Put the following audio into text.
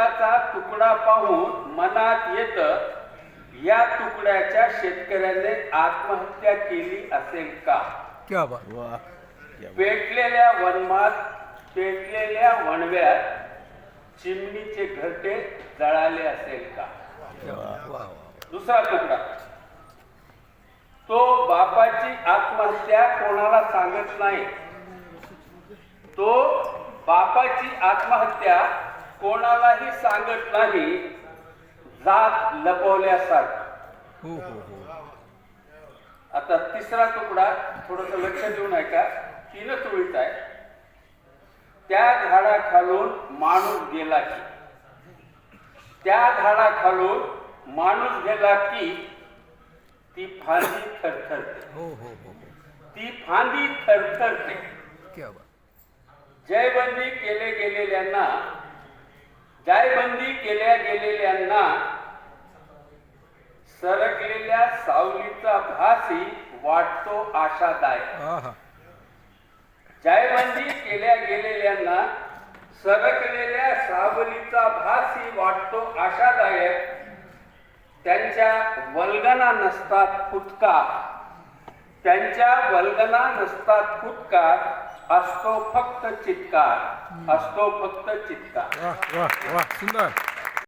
शेताचा तुकडा पाहून मनात येत या तुकड्याच्या शेतकऱ्याने आत्महत्या केली असेल का? क्या बात. वा पेटलेल्या वनमात पेटलेल्या वणव्यात चिमणीचे घरटे जळाले असेल का? दुसरा तुकडा. तो बापाची आत्महत्या कोणाला सांगत नाही. तो बापाची आत्महत्या कोणालाही सांगत नाही जात लपवल्यासारखं हो हो हो. आता तिसरा तुकडा थोडस लक्ष देऊन ऐका. तीनच ओळीत आहे. त्या झाडाखालून माणूस गेला की. त्या झाडाखालून माणूस गेला की ती फांदी थरथरते. ती फांदी थरथरते. जयबंदी केले गेलेल्यांना जयबंदी केल्या गेलेल्यांना सरकलेल्या सावलीचा भासी वाटतो आशादायक. जयबंदी केल्या गेलेल्यांना सरकलेल्या सावलीचा भासी वाटतो आशादायक. त्यांच्या वल्गना नसतात फुटका. त्यांच्या वल्गना नसतात फुटकार असतो फक्त चित्कार. असतो फक्त चित्कार. वा वा वा. सुंदर.